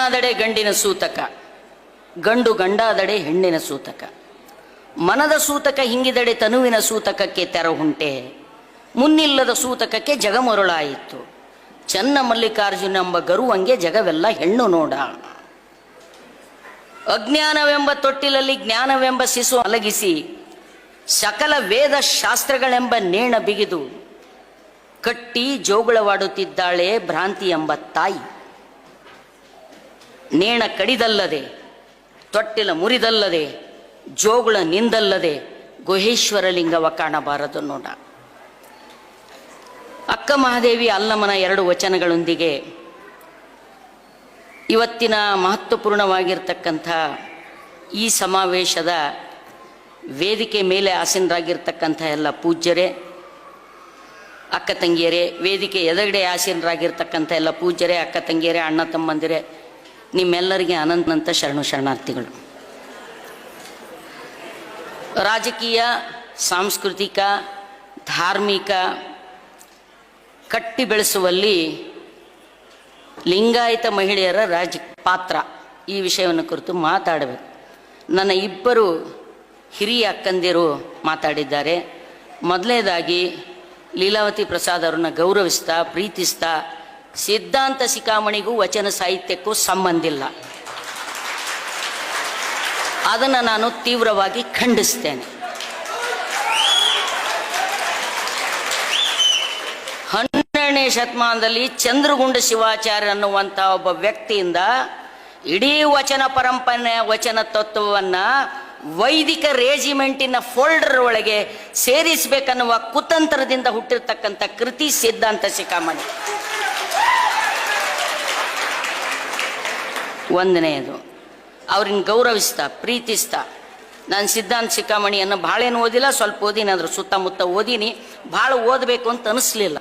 ಹೆಣ್ಣು ಹೆಣ್ಣಾದಡೆ ಗಂಡಿನ ಸೂತಕ. ಗಂಡು ಗಂಡಾದಡೆ ಹೆಣ್ಣಿನ ಸೂತಕ. ಮನದ ಸೂತಕ ಹಿಂಗಿದಡೆ ತನುವಿನ ಸೂತಕಕ್ಕೆ ತೆರಹುಂಟೆ ಮುನ್ನಿಲ್ಲದ ಸೂತಕಕ್ಕೆ ಜಗಮರುಳಾಯಿತು. ಚನ್ನ ಮಲ್ಲಿಕಾರ್ಜುನ ಎಂಬ ಗರುವಂಗೆ ಜಗವೆಲ್ಲ ಹೆಣ್ಣು ನೋಡ. ಅಜ್ಞಾನವೆಂಬ ತೊಟ್ಟಿಲಲ್ಲಿ ಜ್ಞಾನವೆಂಬ ಶಿಶು ಅಲಗಿಸಿ, ಸಕಲ ವೇದ ಶಾಸ್ತ್ರಗಳೆಂಬ ನೇಣ ಬಿಗಿದು, ಕಟ್ಟಿ ಜೋಗುಳವಾಡುತ್ತಿದ್ದಾಳೆ ಭ್ರಾಂತಿ ಎಂಬ ತಾಯಿ. ನೇಣ ಕಡಿದಲ್ಲದೆ, ತೊಟ್ಟಿಲ ಮುರಿದಲ್ಲದೆ, ಜೋಗುಳ ನಿಂದಲ್ಲದೆ ಗುಹೇಶ್ವರ ಲಿಂಗವ ಕಾಣಬಾರದು ನೋಡ. ಅಕ್ಕ ಮಹಾದೇವಿ ಅಲ್ಲಮನ ಎರಡು ವಚನಗಳೊಂದಿಗೆ ಇವತ್ತಿನ ಮಹತ್ವಪೂರ್ಣವಾಗಿರ್ತಕ್ಕಂಥ ಈ ಸಮಾವೇಶದ ವೇದಿಕೆ ಮೇಲೆ ಆಸೀನರಾಗಿರ್ತಕ್ಕಂಥ ಎಲ್ಲ ಪೂಜ್ಯರೇ, ಅಕ್ಕ ತಂಗಿಯರೇ, ವೇದಿಕೆ ಎದುರುಗಡೆ ಆಸೀನರಾಗಿರ್ತಕ್ಕಂಥ ಎಲ್ಲ ಪೂಜ್ಯರೇ, ಅಕ್ಕ ತಂಗಿಯರೇ, ಅಣ್ಣ ತಮ್ಮಂದಿರೇ ನಿಮ್ಮೆಲ್ಲರಿಗೆ ಅನಂತ ಶರಣು ಶರಣಾರ್ಥಿಗಳು. ರಾಜಕೀಯ, ಸಾಂಸ್ಕೃತಿಕ, ಧಾರ್ಮಿಕ ಕಟ್ಟಿ ಬೆಳೆಸುವಲ್ಲಿ ಲಿಂಗಾಯತ ಮಹಿಳೆಯರ ರಾಜ ಪಾತ್ರ ಈ ವಿಷಯವನ್ನು ಕುರಿತು ಮಾತಾಡಬೇಕು. ನನ್ನ ಇಬ್ಬರು ಹಿರಿಯ ಅಕ್ಕಂದಿರು ಮಾತಾಡಿದ್ದಾರೆ. ಮೊದಲನೇದಾಗಿ ಲೀಲಾವತಿ ಪ್ರಸಾದ್ ಅವ್ರನ್ನ ಗೌರವಿಸ್ತಾ, ಪ್ರೀತಿಸ್ತಾ ಸಿದ್ಧಾಂತ ಶಿಖಾಮಣಿಗೂ ವಚನ ಸಾಹಿತ್ಯಕ್ಕೂ ಸಂಬಂಧಿಲ್ಲ ಅದನ್ನು ನಾನು ತೀವ್ರವಾಗಿ ಖಂಡಿಸ್ತೇನೆ. ಹನ್ನೆರಡನೇ ಶತಮಾನದಲ್ಲಿ ಚಂದ್ರಗುಂಡ ಶಿವಾಚಾರ್ಯ ಅನ್ನುವಂಥ ಒಬ್ಬ ವ್ಯಕ್ತಿಯಿಂದ ಇಡೀ ವಚನ ಪರಂಪರೆಯ ವಚನ ತತ್ವವನ್ನು ವೈದಿಕ ರೇಜಿಮೆಂಟಿನ ಫೋಲ್ಡರ್ ಒಳಗೆ ಸೇರಿಸಬೇಕನ್ನುವ ಕುತಂತ್ರದಿಂದ ಹುಟ್ಟಿರ್ತಕ್ಕಂಥ ಕೃತಿ ಸಿದ್ಧಾಂತ ಶಿಖಾಮಣಿ. ಒಂದನೆಯದು. ಅವ್ರನ್ನ ಗೌರವಿಸ್ತಾ, ಪ್ರೀತಿಸ್ತಾ. ನಾನು ಸಿದ್ಧಾಂತ ಶಿಖಾಮಣಿಯನ್ನು ಭಾಳೇನು ಓದಿಲ್ಲ, ಸ್ವಲ್ಪ ಓದಿನಿ, ಅದ್ರ ಸುತ್ತಮುತ್ತ ಓದಿನಿ. ಭಾಳ ಓದಬೇಕು ಅಂತ ಅನಿಸ್ಲಿಲ್ಲ.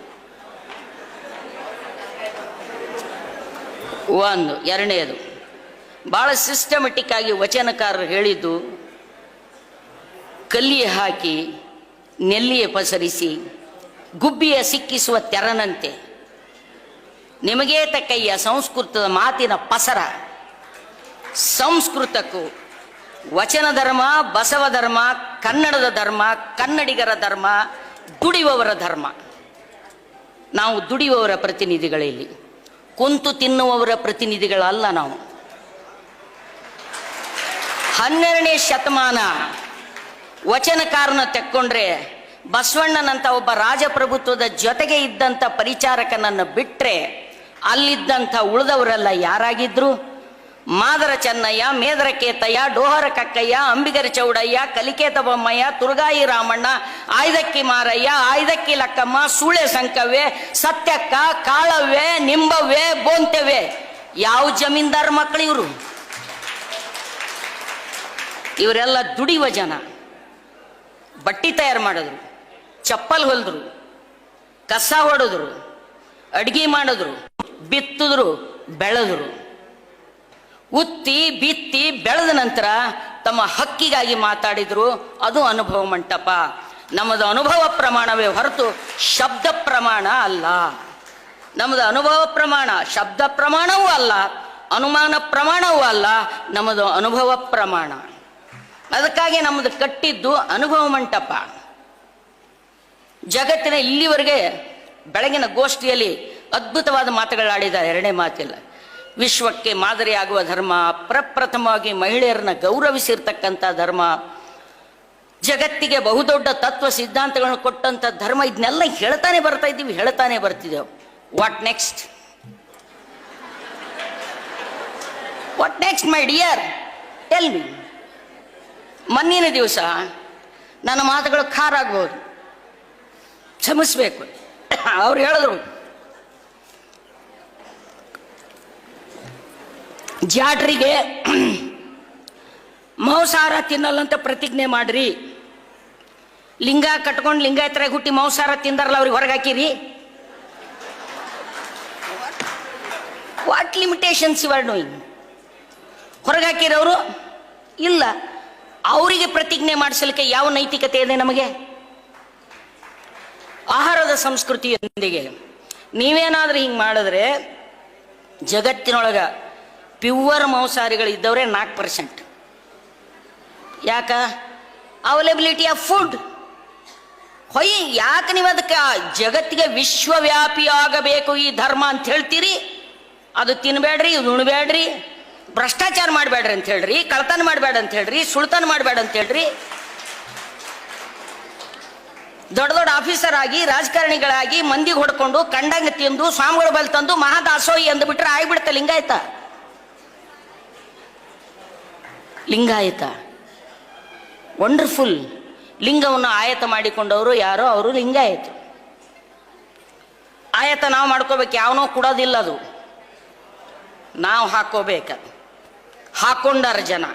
ಒಂದು ಎರಡನೇದು ಭಾಳ ಸಿಸ್ಟಮೆಟಿಕ್ ಆಗಿ ವಚನಕಾರರು ಹೇಳಿದ್ದು ಕಲ್ಲಿಯ ಹಾಕಿ ನೆಲ್ಲಿಯ ಪಸರಿಸಿ, ಗುಬ್ಬಿಯ ಸಿಕ್ಕಿಸುವ ತೆರನಂತೆ. ನಿಮಗೇ ತಕ್ಕಯ್ಯ ಸಂಸ್ಕೃತದ ಮಾತಿನ ಪಸರ. ಸಂಸ್ಕೃತಕ್ಕೂ. ವಚನ ಧರ್ಮ, ಬಸವ ಧರ್ಮ, ಕನ್ನಡದ ಧರ್ಮ, ಕನ್ನಡಿಗರ ಧರ್ಮ, ದುಡಿಯುವವರ ಧರ್ಮ. ನಾವು ದುಡಿಯುವವರ ಪ್ರತಿನಿಧಿಗಳಿಲ್ಲಿ ಕುಂತು ತಿನ್ನುವವರ ಪ್ರತಿನಿಧಿಗಳಲ್ಲ ನಾವು. ಹನ್ನೆರಡನೇ ಶತಮಾನ. ವಚನಕಾರನ ತೆಕ್ಕೊಂಡ್ರೆ ಬಸವಣ್ಣನಂತ ಒಬ್ಬ ರಾಜಪ್ರಭುತ್ವದ ಜೊತೆಗೆ ಇದ್ದಂಥ ಪರಿಚಾರಕನನ್ನು ಬಿಟ್ಟರೆ ಅಲ್ಲಿದ್ದಂಥ ಉಳಿದವರೆಲ್ಲ ಯಾರಾಗಿದ್ರು? ಮಾದರ ಚೆನ್ನಯ್ಯ, ಮೇದರಕೇತಯ್ಯ, ಡೋಹರ ಕಕ್ಕಯ್ಯ, ಅಂಬಿಗರ ಚೌಡಯ್ಯ, ಕಲಿಕೇತ ಬೊಮ್ಮಯ್ಯ, ತುರ್ಗಾಯಿ ರಾಮಣ್ಣ, ಆಯ್ದಕ್ಕಿ ಮಾರಯ್ಯ, ಆಯ್ದಕ್ಕಿ ಲಕ್ಕಮ್ಮ, ಸೂಳೆ ಸಂಕವ್ಯ, ಸತ್ಯಕ್ಕ ಕಾಳವ್ವೆ ನಿಂಬವ್ವೆ ಬೋಂತೆವೆ ಯಾವ ಜಮೀನ್ದಾರ ಮಕ್ಕಳು ಇವರು? ಇವರೆಲ್ಲ ದುಡಿಯುವ ಜನ. ಬಟ್ಟಿ ತಯಾರು ಮಾಡಿದ್ರು, ಚಪ್ಪಲ್ ಹೊಲಿದ್ರು, ಕಸ ಹೊಡೆದ್ರು, ಅಡ್ಗೆ ಮಾಡಿದ್ರು, ಬಿತ್ತಿದ್ರು, ಬೆಳೆದ್ರು. ಉತ್ತಿ ಬಿತ್ತಿ ಬೆಳೆದ ನಂತರ ತಮ್ಮ ಹಕ್ಕಿಗಾಗಿ ಮಾತಾಡಿದ್ರು, ಅದು ಅನುಭವ ಮಂಟಪ. ನಮ್ಮದು ಅನುಭವ ಪ್ರಮಾಣವೇ ಹೊರತು ಶಬ್ದ ಪ್ರಮಾಣ ಅಲ್ಲ. ನಮ್ಮದು ಅನುಭವ ಪ್ರಮಾಣ ಶಬ್ದ ಪ್ರಮಾಣವೂ ಅಲ್ಲ, ಅನುಮಾನ ಪ್ರಮಾಣವೂ ಅಲ್ಲ, ನಮ್ಮದು ಅನುಭವ ಪ್ರಮಾಣ. ಅದಕ್ಕಾಗಿ ನಮ್ಮದು ಕಟ್ಟಿದ್ದು ಅನುಭವ ಮಂಟಪ. ಜಗತ್ತಿನ ಇಲ್ಲಿವರೆಗೆ ಬೆಳಗಿನ ಗೋಷ್ಠಿಯಲ್ಲಿ ಅದ್ಭುತವಾದ ಮಾತುಗಳಾಡಿದ್ದಾರೆ, ಎರಡನೇ ಮಾತಿಲ್ಲ. ವಿಶ್ವಕ್ಕೆ ಮಾದರಿಯಾಗುವ ಧರ್ಮ, ಪ್ರಪ್ರಥಮವಾಗಿ ಮಹಿಳೆಯರನ್ನ ಗೌರವಿಸಿರ್ತಕ್ಕಂಥ ಧರ್ಮ, ಜಗತ್ತಿಗೆ ಬಹುದೊಡ್ಡ ತತ್ವ ಸಿದ್ಧಾಂತಗಳನ್ನು ಕೊಟ್ಟಂಥ ಧರ್ಮ ಇದನ್ನೆಲ್ಲ ಹೇಳ್ತಾನೆ ಬರ್ತಾ ಇದ್ದೀವಿ, ಹೇಳ್ತಾನೆ ಬರ್ತಿದ್ದೇವೆ. What next what next my dear tell me ಮನ್ನಿನ ದಿವಸ ನನ್ನ ಮಾತುಗಳು ಖಾರ ಆಗ್ಬೋದು. ಕ್ಷಮಿಸ್ಬೇಕು. ಅವ್ರು ಹೇಳಿದ್ರು ಜಾಟ್ರಿಗೆ ಮಾಂಸಾಹಾರ ತಿನ್ನಲ್ಲಂತ ಪ್ರತಿಜ್ಞೆ ಮಾಡ್ರಿ. ಲಿಂಗ ಕಟ್ಕೊಂಡು ಲಿಂಗಾಯತರಾಗಿ ಹುಟ್ಟಿ ಮಾಂಸಾರ ತಿಂದಾರಲ್ಲ ಅವ್ರಿಗೆ ಹೊರಗೆ ಹಾಕಿರಿ. ವಾಟ್ ಲಿಮಿಟೇಷನ್ಸ್ ಇವರ್ ಡೂಯಿಂಗ್ ಹೊರಗೆ ಹಾಕಿರವರು ಇಲ್ಲ. ಅವರಿಗೆ ಪ್ರತಿಜ್ಞೆ ಮಾಡಿಸಲಿಕ್ಕೆ ಯಾವ ನೈತಿಕತೆ ಇದೆ ನಮಗೆ? ಆಹಾರದ ಸಂಸ್ಕೃತಿಯೊಂದಿಗೆ ನೀವೇನಾದ್ರೂ ಹಿಂಗೆ ಮಾಡಿದ್ರೆ ಜಗತ್ತಿನೊಳಗ ಪ್ಯೂವರ್ ಮಾಂಸಾಹಾರಿಗಳು ಇದ್ದವರೇ ನಾಲ್ಕು ಪರ್ಸೆಂಟ್ ಯಾಕ? ಅವೈಲೇಬಿಲಿಟಿ ಆಫ್ ಫುಡ್ ಹೊಯ್, ಯಾಕೆ ನೀವು ಅದಕ್ಕೆ ಜಗತ್ತಿಗೆ ವಿಶ್ವವ್ಯಾಪಿ ಆಗಬೇಕು ಈ ಧರ್ಮ ಅಂತ ಹೇಳ್ತೀರಿ? ಅದು ತಿನ್ಬೇಡ್ರಿ, ಇದು ಉಣ್ಬೇಡ್ರಿ, ಭ್ರಷ್ಟಾಚಾರ ಮಾಡಬೇಡ್ರಿ ಅಂತ ಹೇಳ್ರಿ ಕಳ್ತನ ಮಾಡಬೇಡ ಅಂತ ಹೇಳ್ರಿ, ಸುಳ್ತನ ಮಾಡಬೇಡ ಅಂತ ಹೇಳ್ರಿ. ದೊಡ್ಡ ದೊಡ್ಡ ಆಫೀಸರ್ ಆಗಿ, ರಾಜಕಾರಣಿಗಳಾಗಿ ಮಂದಿಗೆ ಹೊಡ್ಕೊಂಡು, ಕಂಡಂಗ ತಿಂದು, ಸ್ವಾಮಿಗಳ ಬಲ್ ತಂದು, ಮಹಾದಾಸೋಹಿ ಅಂದ್ಬಿಟ್ರೆ ಆಗ್ಬಿಡ್ತ ಲಿಂಗಾಯತ. ಲಿಂಗಾಯತ. ವಂಡರ್ಫುಲ್ ಲಿಂಗವನ್ನು ಆಯತ ಮಾಡಿಕೊಂಡವರು ಯಾರೋ ಅವರು ಲಿಂಗಾಯತ ಆಯತ ನಾವು ಮಾಡ್ಕೋಬೇಕು, ಯಾವನೋ ಕೊಡೋದಿಲ್ಲ ಅದು. ನಾವು ಹಾಕೋಬೇಕು. ಹಾಕೊಂಡಾರ ಜನ.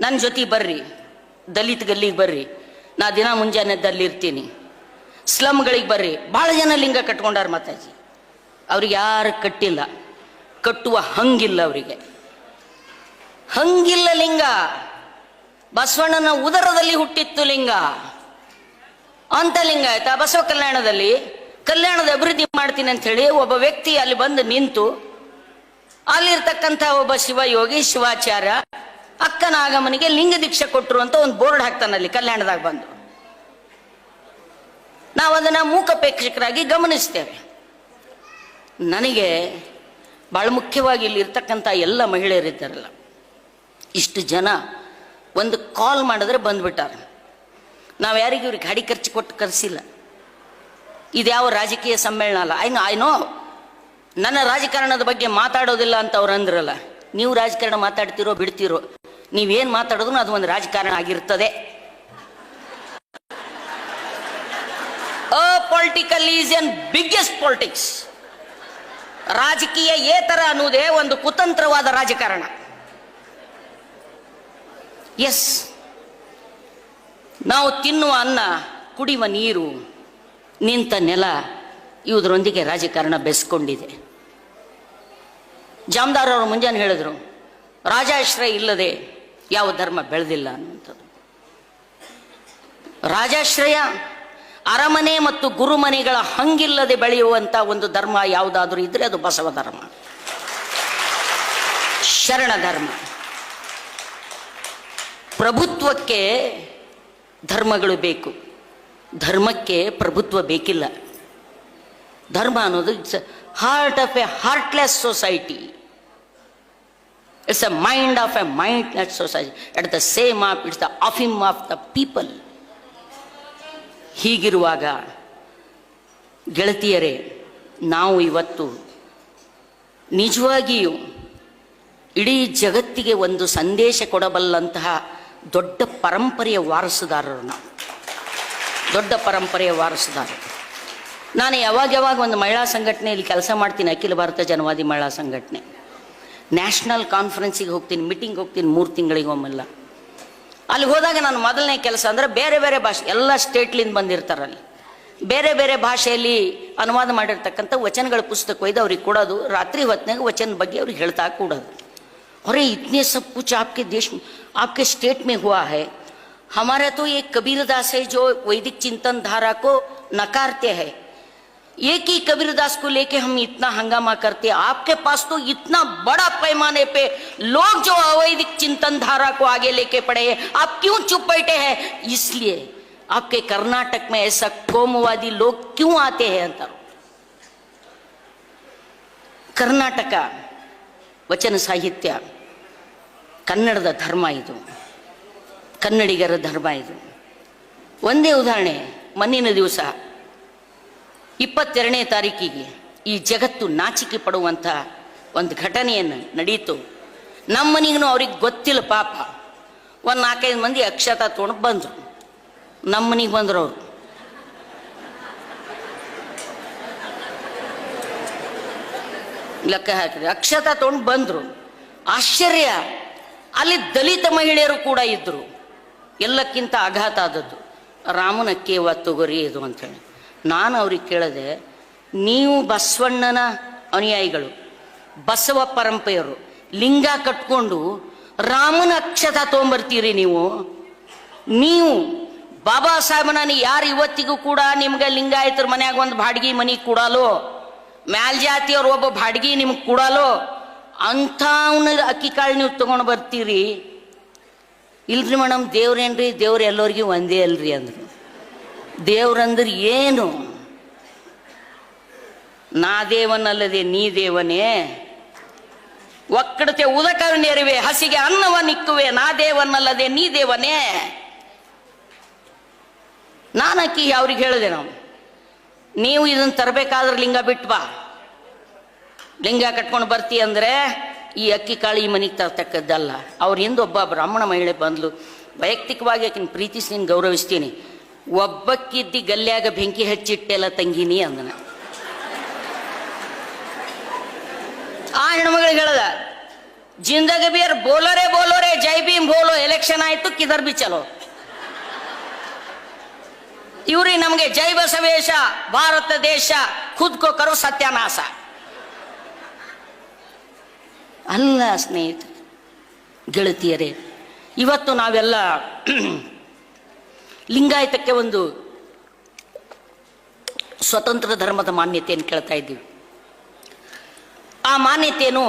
ನನ್ನ ಜೊತೆ ಬರ್ರಿ ದಲಿತ ಗಲ್ಲಿಗೆ ಬರ್ರಿ. ನಾ ದಿನ ಮುಂಜಾನೆ ಇರ್ತೀನಿ. ಸ್ಲಮ್ಗಳಿಗೆ ಬರ್ರಿ. ಭಾಳ ಜನ ಲಿಂಗ ಕಟ್ಕೊಂಡಾರ ಮಾತಾಜಿ. ಅವ್ರಿಗೆ ಯಾರು ಕಟ್ಟಿಲ್ಲ. ಕಟ್ಟುವ ಹಂಗಿಲ್ಲ ಅವರಿಗೆ. ಹಂಗಿಲ್ಲ ಲಿಂಗ. ಬಸವಣ್ಣನ ಉದರದಲ್ಲಿ ಹುಟ್ಟಿತ್ತು ಲಿಂಗ. ಅಂತ ಲಿಂಗ ಆಯ್ತಾ? ಬಸವ ಕಲ್ಯಾಣದಲ್ಲಿ ಕಲ್ಯಾಣದ ಅಭಿವೃದ್ಧಿ ಮಾಡ್ತೀನಿ ಅಂತ ಹೇಳಿ ಒಬ್ಬ ವ್ಯಕ್ತಿ ಅಲ್ಲಿ ಬಂದು ನಿಂತು ಅಲ್ಲಿರ್ತಕ್ಕಂಥ ಒಬ್ಬ ಶಿವಯೋಗಿ ಶಿವಾಚಾರ್ಯ ಅಕ್ಕನ ಆಗಮನಿಗೆ ಲಿಂಗ ದೀಕ್ಷೆ ಕೊಟ್ಟರು ಅಂತ ಒಂದು ಬೋರ್ಡ್ ಹಾಕ್ತಾನಲ್ಲಿ ಕಲ್ಯಾಣದಾಗ ಬಂದು. ನಾವು ಅದನ್ನ ಮೂಕಪೇಕ್ಷಕರಾಗಿ ಗಮನಿಸ್ತೇವೆ. ನನಗೆ ಬಹಳ ಮುಖ್ಯವಾಗಿ ಇಲ್ಲಿ ಇರ್ತಕ್ಕಂಥ ಎಲ್ಲ ಮಹಿಳೆಯರಿದ್ದಾರಲ್ಲ. ಇಷ್ಟು ಜನ ಒಂದು ಕಾಲ್ ಮಾಡಿದ್ರೆ ಬಂದ್ಬಿಟ್ಟಾರ. ನಾವು ಯಾರಿಗೂ ಇವ್ರಿಗೆ ಗಾಡಿ ಖರ್ಚು ಕೊಟ್ಟು ಕರೆಸಿಲ್ಲ. ಇದ್ಯಾವ ರಾಜಕೀಯ ಸಮ್ಮೇಳನ ಅಲ್ಲ. ಐ ನೋ ನನ್ನ ರಾಜಕಾರಣದ ಬಗ್ಗೆ ಮಾತಾಡೋದಿಲ್ಲ ಅಂತ ಅವ್ರು ಅಂದ್ರಲ್ಲ. ನೀವು ರಾಜಕಾರಣ ಮಾತಾಡ್ತಿರೋ ಬಿಡ್ತಿರೋ. ನೀವೇನು ಮಾತಾಡಿದ್ರು ಅದು ಒಂದು ರಾಜಕಾರಣ ಆಗಿರ್ತದೆ. Political is an biggest politics ರಾಜಕೀಯ ಏತರ ಅನ್ನುವುದೇ ಒಂದು ಕುತಂತ್ರವಾದ ರಾಜಕಾರಣ. ಎಸ್ ನಾವು ತಿನ್ನುವ ಅನ್ನ ಕುಡಿಯುವ ನೀರು, ನಿಂತ ನೆಲ, ಇವುದರೊಂದಿಗೆ ರಾಜಕಾರಣ ಬೆಸ್ಕೊಂಡಿದೆ. ಜಾಮದಾರ್ ಅವರು ಮುಂಜಾನೆ ಹೇಳಿದ್ರು, ರಾಜಾಶ್ರಯ ಇಲ್ಲದೆ ಯಾವ ಧರ್ಮ ಬೆಳೆದಿಲ್ಲ ಅನ್ನುವಂಥದ್ದು. ರಾಜಾಶ್ರಯ ಅರಮನೆ ಮತ್ತು ಗುರುಮನೆಗಳ ಹಂಗಿಲ್ಲದೆ ಬೆಳೆಯುವಂಥ ಒಂದು ಧರ್ಮ ಯಾವುದಾದ್ರೂ ಇದ್ರೆ ಅದು ಬಸವ ಧರ್ಮ. ಶರಣ ಧರ್ಮ. ಪ್ರಭುತ್ವಕ್ಕೆ ಧರ್ಮಗಳು ಬೇಕು. ಧರ್ಮಕ್ಕೆ ಪ್ರಭುತ್ವ ಬೇಕಿಲ್ಲ. ಧರ್ಮ ಅನ್ನೋದು it's heart of a heartless society it's a mind of a mindless society at the same of it's the ಆಫಿಮ್ of the people ಹೀಗಿರುವಾಗ, ಗೆಳತಿಯರೇ, ನಾವು ಇವತ್ತು ನಿಜವಾಗಿಯೂ ಇಡೀ ಜಗತ್ತಿಗೆ ಒಂದು ಸಂದೇಶ ಕೊಡಬಲ್ಲಂತಹ ದೊಡ್ಡ ಪರಂಪರೆಯ ವಾರಸುದಾರರು ನಾವು. ದೊಡ್ಡ ಪರಂಪರೆಯ ವಾರಸುದಾರರು. ನಾನು ಯಾವಾಗ ಯಾವಾಗ ಒಂದು ಮಹಿಳಾ ಸಂಘಟನೆಯಲ್ಲಿ ಕೆಲಸ ಮಾಡ್ತೀನಿ, ಅಖಿಲ ಭಾರತ ಜನವಾದಿ ಮಹಿಳಾ ಸಂಘಟನೆ. ನ್ಯಾಷನಲ್ ಕಾನ್ಫರೆನ್ಸಿಗೆ ಹೋಗ್ತೀನಿ, ಮೀಟಿಂಗ್ ಹೋಗ್ತೀನಿ ಮೂರು ತಿಂಗಳಿಗೊಮ್ಮೆಲ್ಲ ಅಲ್ಲಿ ಹೋದಾಗ ನಾನು ಮೊದಲನೇ ಕೆಲಸ ಅಂದರೆ ಬೇರೆ ಬೇರೆ ಭಾಷೆ, ಎಲ್ಲ ಸ್ಟೇಟ್ಲಿಂದ ಬಂದಿರ್ತಾರಲ್ಲಿ ಬೇರೆ ಬೇರೆ ಭಾಷೆಯಲ್ಲಿ ಅನುವಾದ ಮಾಡಿರ್ತಕ್ಕಂಥ ವಚನಗಳ ಪುಸ್ತಕ ಒಯ್ದು ಅವ್ರಿಗೆ ಕೊಡೋದು, ರಾತ್ರಿ ಹೊತ್ತಿನಾಗ ವಚನ ಬಗ್ಗೆ ಅವ್ರಿಗೆ ಹೇಳ್ತಾ ಕೊಡೋದು. अरे, इतने सब कुछ आपके देश में, आपके स्टेट में हुआ है। हमारा तो एक कबीरदास है जो वैदिक चिंतन धारा को नकारते हैं। एक ही कबीरदास को लेके हम इतना हंगामा करते हैं, आपके पास तो इतना बड़ा पैमाने पे लोग जो अवैधिक चिंतन धारा को आगे लेके पड़े हैं, आप क्यों चुप बैठे हैं? इसलिए आपके कर्नाटक में ऐसा कोमवादी लोग क्यों आते हैं अंतर कर्नाटका, वचन साहित्य। ಕನ್ನಡದ ಧರ್ಮ ಇದು. ಕನ್ನಡಿಗರ ಧರ್ಮ ಇದು. ಒಂದೇ ಉದಾಹರಣೆ, ಮಣ್ಣಿನ ದಿವಸ. ಇಪ್ಪತ್ತೆರಡನೇ ತಾರೀಕಿಗೆ ಈ ಜಗತ್ತು ನಾಚಿಕೆ ಪಡುವಂಥ ಒಂದು ಘಟನೆಯನ್ನು ನಡೀತು. ನಮ್ಮನಿಗೂ ಮನೆಗೂ ಅವ್ರಿಗೆ ಗೊತ್ತಿಲ್ಲ ಪಾಪ. ಒಂದು ನಾಲ್ಕೈದು ಮಂದಿ ಅಕ್ಷತ ತೊಗೊಂಡು ಬಂದರು. ನಮ್ಮನಿಗೆ ಮನೆಗೆ ಬಂದರು ಅವರು. ಲೆಕ್ಕ ಹಾಕಿದ್ರೆ ಅಕ್ಷತ ತೊಗೊಂಡು ಬಂದರು. ಆಶ್ಚರ್ಯ. ಅಲ್ಲಿ ದಲಿತ ಮಹಿಳೆಯರು ಕೂಡ ಇದ್ದರು ಎಲ್ಲಕ್ಕಿಂತ ಆಘಾತ ಆದದ್ದು. ರಾಮನ ಕೇವ ತೊಗರಿ ಇದು ಅಂತೇಳಿ ನಾನು ಅವ್ರಿಗೆ ಕೇಳಿದೆ, ನೀವು ಬಸವಣ್ಣನ ಅನುಯಾಯಿಗಳು, ಬಸವ ಪರಂಪರೆಯರು, ಲಿಂಗ ಕಟ್ಕೊಂಡು ರಾಮನ ಅಕ್ಷತ ತೊಗೊಂಬರ್ತೀರಿ ನೀವು. ನೀವು, ಬಾಬಾ ಸಾಹೇಬನ ಯಾರು ಇವತ್ತಿಗೂ ಕೂಡ ನಿಮ್ಗೆ ಲಿಂಗಾಯತರ ಮನ್ಯಾಗ ಒಂದು ಬಾಡಿಗೆ ಮನೆ ಕೊಡಲೋ ಮ್ಯಾಲ್ ಜಾತಿಯವ್ರು ಒಬ್ಬ ಬಾಡಿಗೆ ನಿಮ್ಗೆ ಕೊಡಲು ಅಂಥವ್ನ ಅಕ್ಕಿ ಕಾಳು ನೀವು ತಗೊಂಡು ಬರ್ತೀರಿ. ಇಲ್ರಿ ಮೇಡಮ್ ದೇವ್ರೇನ್ರಿ? ದೇವ್ರು ಎಲ್ಲರಿಗೂ ಒಂದೇ ಅಲ್ರಿ ಅಂದ್ರು. ದೇವ್ರಂದ್ರೆ ಏನು? ನಾ ದೇವನಲ್ಲದೆ ನೀ ದೇವನೇ? ಒಕ್ಕಡತೆ ಉದಕರ್ಣ್ಯರಿವೆ ಹಸಿಗೆ ಅನ್ನವ ನಿಕ್ಕುವೆ, ನಾ ದೇವನಲ್ಲದೆ ನೀ ದೇವನೇ? ನಾನಕ್ಕಿ ಅವ್ರಿಗೆ ಹೇಳಿದೆ ನಾವು? ನೀವು ಇದನ್ನು ತರಬೇಕಾದ್ರೆ ಲಿಂಗ ಬಿಟ್ಟು ಬಾ. ಲಿಂಗ ಕಟ್ಕೊಂಡು ಬರ್ತಿ ಅಂದ್ರೆ ಈ ಅಕ್ಕಿ ಕಾಳು ಈ ಮನೆಗೆ ತರ್ತಕ್ಕದ್ದಲ್ಲ. ಅವ್ರ ಹಿಂದೆ ಒಬ್ಬ ಬ್ರಾಹ್ಮಣ ಮಹಿಳೆ ಬಂದ್ಲು. ವೈಯಕ್ತಿಕವಾಗಿ ಆಕಿನ ಪ್ರೀತಿಸಿ ನೀನು ಗೌರವಿಸ್ತೀನಿ. ಒಬ್ಬಕ್ಕಿದ್ದಿ ಗಲ್ಯಾಗ ಬೆಂಕಿ ಹಚ್ಚಿಟ್ಟೆಲ್ಲ ತಂಗಿನಿ ಅಂದನ. ಆ ಹೆಣ್ಮಗಳಿಗೆ ಹೇಳ್ದ ಜಿಂದಗಬಿಯರ್ ಬೋಲೋರೆ ಬೋಲೋರೆ, ಜೈ ಭೀಮ್ ಬೋಲೋ, ಎಲೆಕ್ಷನ್ ಆಯ್ತು, ಕಿದರ್ ಬಿ ಚಲೋ. ಇವ್ರಿ ನಮಗೆ ಜೈ ಬಸವೇಶ ಭಾರತ ದೇಶ ಖುದ್ ಕೋ ಕರೋ ಸತ್ಯಾನಾಶ. ಅಲ್ಲ ಸ್ನೇಹಿತರೆ ಗೆಳತಿಯರೇ, ಇವತ್ತು ನಾವೆಲ್ಲ ಲಿಂಗಾಯತಕ್ಕೆ ಒಂದು ಸ್ವತಂತ್ರ ಧರ್ಮದ ಮಾನ್ಯತೆಯನ್ನು ಕೇಳ್ತಾ ಇದ್ದೀವಿ. ಆ ಮಾನ್ಯತೆಯನ್ನು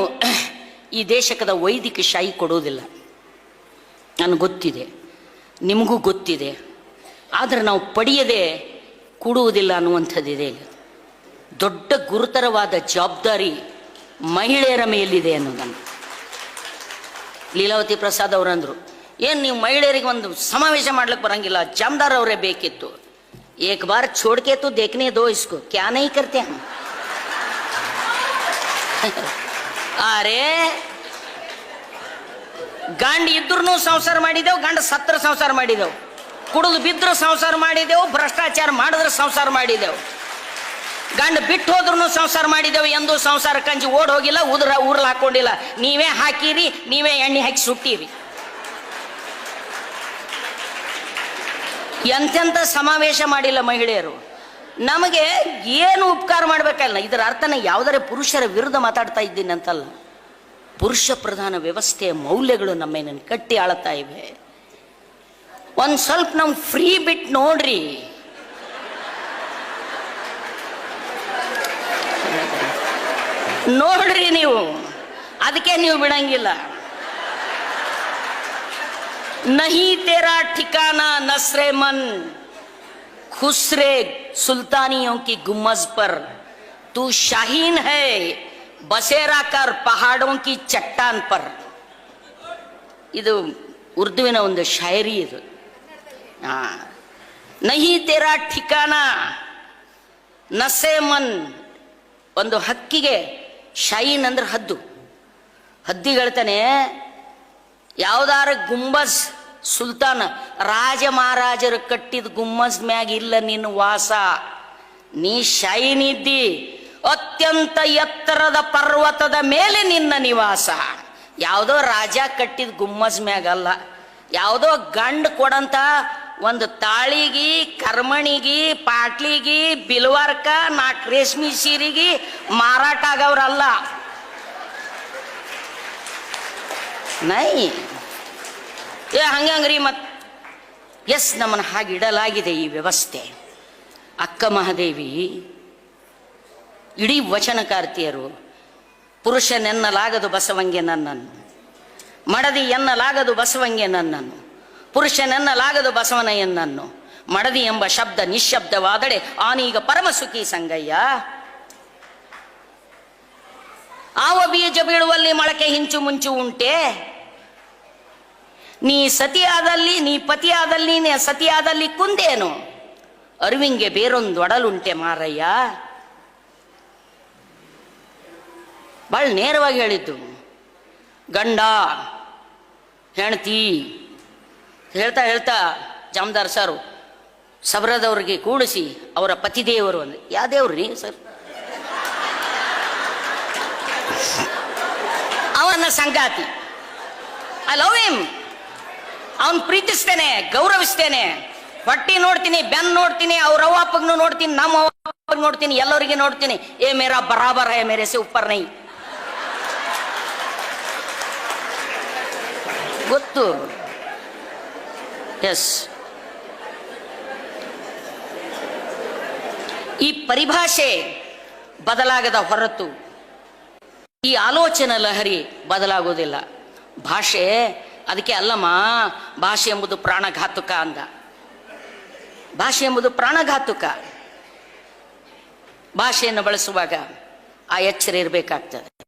ಈ ದೇಶಕದ ವೈದಿಕ ಶಾಹಿ ಕೊಡೋದಿಲ್ಲ. ನನಗೆ ಗೊತ್ತಿದೆ, ನಿಮಗೂ ಗೊತ್ತಿದೆ, ಆದರೆ ನಾವು ಪಡೆಯದೆ ಕೊಡುವುದಿಲ್ಲ ಅನ್ನುವಂಥದ್ದಿದೆ. ದೊಡ್ಡ ಗುರುತರವಾದ ಜವಾಬ್ದಾರಿ ಮಹಿಳೆಯರ ಮೇಲಿದೆ ಅನ್ನೋದನ್ನು. ಲೀಲಾವತಿ ಪ್ರಸಾದ್ ಅವರಂದ್ರು, ಏನು ನೀವು ಮಹಿಳೆಯರಿಗೆ ಒಂದು ಸಮಾವೇಶ ಮಾಡ್ಲಿಕ್ಕೆ ಬರಂಗಿಲ್ಲ, ಜಮ್ದಾರ್ ಅವರೇ ಬೇಕಿತ್ತು. ಏಕ್ ಬಾರ್ ಛೋಡ್ಕೆ ತು ದೇಖನೆ ದೋ ಇಸ್ಕೋ, ಕ್ಯಾ ನೈ ಕರ್ತೆ ಅರೇ, ಗಂಡ ಇದ್ರೂ ಸಂಸಾರ ಮಾಡಿದೆವು, ಗಂಡ ಸತ್ರ ಸಂಸಾರ ಮಾಡಿದೆವು. ಕುಡಿದು ಬಿದ್ದರೂ ಸಂಸಾರ ಮಾಡಿದೆವು, ಭ್ರಷ್ಟಾಚಾರ ಮಾಡಿದ್ರೆ ಸಂಸಾರ ಮಾಡಿದೆವು. ಗಂಡ ಬಿಟ್ಟು ಹೋದ್ರೂ ಸಂಸಾರ ಮಾಡಿದೆವು ಎಂದು ಸಂಸಾರ ಕಂಜಿ ಓಡ್ ಹೋಗಿಲ್ಲ, ಉದ್ರ ಊರ್ಲ ಹಾಕೊಂಡಿಲ್ಲ. ನೀವೇ ಹಾಕಿರಿ, ನೀವೇ ಎಣ್ಣೆ ಹಾಕಿ ಸುಟ್ಟಿರಿ ಎಂತೆಂಥ ಸಮಾವೇಶ ಮಾಡಿಲ್ಲ ಮಹಿಳೆಯರು. ನಮಗೆ ಏನು ಉಪಕಾರ ಮಾಡ್ಬೇಕಲ್ಲ, ಇದರ ಅರ್ಥನ ಯಾವುದರ ಪುರುಷರ ವಿರುದ್ಧ ಮಾತಾಡ್ತಾ ಇದ್ದೀನಿ ಅಂತಲ್ಲ. ಪುರುಷ ಪ್ರಧಾನ ವ್ಯವಸ್ಥೆಯ ಮೌಲ್ಯಗಳು ನಮ್ಮನ್ನು ಕಟ್ಟಿ ಆಳ್ತಾ ಇವೆ. ಒಂದು ಸ್ವಲ್ಪ ನಮ್ಗೆ ಫ್ರೀ ಬಿಟ್ಟು ನೋಡ್ರಿ. ನೋಡ್ರಿ ನೀವು ಅದಕ್ಕೆ ನೀವು ಬಿಡಂಗಿಲ್ಲ नहीं तेरा ठिकाना नसरे मन खुसरे सुल्तानियों की गुम्मज पर तू शाहीन है बसेरा कर पहाड़ों की चट्टान पर ಇದು ಉರ್ದುವಿನ ಒಂದು ಶಾಯರಿ ಇದು ಹಾ ನಹಿ ತೇರಾ ಠಿಕಾನ ನಸೆ ಮನ್ ಒಂದು ಹಕ್ಕಿಗೆ ಶೈನ್ ಅಂದ್ರೆ ಹದ್ದು. ಹದ್ದಿಗೆ ಹೇಳ್ತಾನೆ, ಯಾವ್ದಾರ ಗುಂಬಸ್ ಸುಲ್ತಾನ ರಾಜ ಮಹಾರಾಜರು ಕಟ್ಟಿದ ಗುಮ್ಮಸ್ ಮ್ಯಾಗ ಇಲ್ಲ ನಿನ್ನ ವಾಸ. ನೀ ಶೈನ್ ಇದ್ದಿ, ಅತ್ಯಂತ ಎತ್ತರದ ಪರ್ವತದ ಮೇಲೆ ನಿನ್ನ ನಿವಾಸ. ಯಾವುದೋ ರಾಜ ಕಟ್ಟಿದ ಗುಮ್ಮಸ್ ಮ್ಯಾಗ ಅಲ್ಲ ಯಾವುದೋ ಗಂಡ ಕೊಡಂತ ಒಂದು ತಾಳಿಗಿ, ಕರ್ಮಣಿಗಿ, ಪಾಟ್ಲಿಗಿ, ಬಿಲ್ವಾರ್ಕ ನಾಲ್ಕು ರೇಷ್ಮಿ ಸೀರಿಗಿ ಮಾರಾಟ ಆಗವ್ರಲ್ಲ. ನೈ. ಏ ಹಂಗಂಗ್ರಿ ಮತ್. ಎಸ್, ನಮ್ಮನ್ನು ಹಾಗೆ ಇಡಲಾಗಿದೆ ಈ ವ್ಯವಸ್ಥೆ. ಅಕ್ಕ ಮಹಾದೇವಿ, ಇಡೀ ವಚನಕಾರ್ತಿಯರು, ಪುರುಷನೆನ್ನಲಾಗದು ಬಸವಂಗೆ ನನ್ನನ್ನು. ಮಡದಿ ಎನ್ನಲಾಗದು ಬಸವಂಗೆ ನನ್ನನ್ನು. ಪುರುಷನೆನ್ನಲಾಗದು ಬಸವನಯ್ಯನನ್ನು. ಮಡದಿ ಎಂಬ ಶಬ್ದ ನಿಶ್ಶಬ್ದವಾದಡೆ ಆನೀಗ ಪರಮ ಸುಖಿ ಸಂಗಯ್ಯ. ಆವ ಬೀಜ ಬೀಳುವಲ್ಲಿ ಮೊಳಕೆ ಹಿಂಚು ಮುಂಚು ಉಂಟೆ. ನೀ ಸತಿಯಾದಲ್ಲಿ, ನೀ ಪತಿಯಾದಲ್ಲಿ ಸತಿಯಾದಲ್ಲಿ ಕುಂದೇನು? ಅರಿವಿಂಗೆ ಬೇರೊಂದು ಒಡಲುಂಟೆ ಮಾರಯ್ಯ. ಬಹಳ ನೇರವಾಗಿ ಹೇಳಿದ್ದು. ಗಂಡ, ಹೆಂಡತಿ ಹೇಳ್ತಾ ಹೇಳ್ತಾ ಜಾಮ್ದಾರ್ ಸರು ಸಬರದವ್ರಿಗೆ ಕೂಡಿಸಿ ಅವರ ಪತಿದೇವರು ಅಂದ್ರೆ ಯಾವ ದೇವ್ರಿ ಸರ್? ಅವನ ಸಂಗಾತಿ. ಐ ಲವ್ ಹಿಮ್ ಅವನ್ ಪ್ರೀತಿಸ್ತೇನೆ, ಗೌರವಿಸ್ತೇನೆ. ಹೊಟ್ಟಿ ನೋಡ್ತೀನಿ, ಬೆನ್ ನೋಡ್ತೀನಿ, ಅವ್ರ ಅವ್ವ ಅಪ್ಪಗ್ನು ನೋಡ್ತೀನಿ, ನಮ್ಮ ಅವ್ವ ಅಪ್ಪಗ್ ನೋಡ್ತೀನಿ, ಎಲ್ಲರಿಗೆ ನೋಡ್ತೀನಿ. ಏ ಮೇರಾ ಬರಾಬರ್ ಹೇ ಮೇರೆ ಸೆ ಉಪ್ಪರ್ ನೈ. ಗೊತ್ತು. ಎಸ್ ಈ ಪರಿಭಾಷೆ ಬದಲಾಗದ ಹೊರತು ಈ ಆಲೋಚನೆ ಲಹರಿ ಬದಲಾಗೋದಿಲ್ಲ ಭಾಷೆ ಅದಕ್ಕೆ ಅಲ್ಲಮ್ಮ, ಭಾಷೆ ಎಂಬುದು ಪ್ರಾಣಘಾತುಕ ಅಂದ. ಭಾಷೆ ಎಂಬುದು ಪ್ರಾಣಘಾತುಕ. ಭಾಷೆಯನ್ನು ಬಳಸುವಾಗ ಆ ಎಚ್ಚರ ಇರಬೇಕಾಗ್ತದೆ.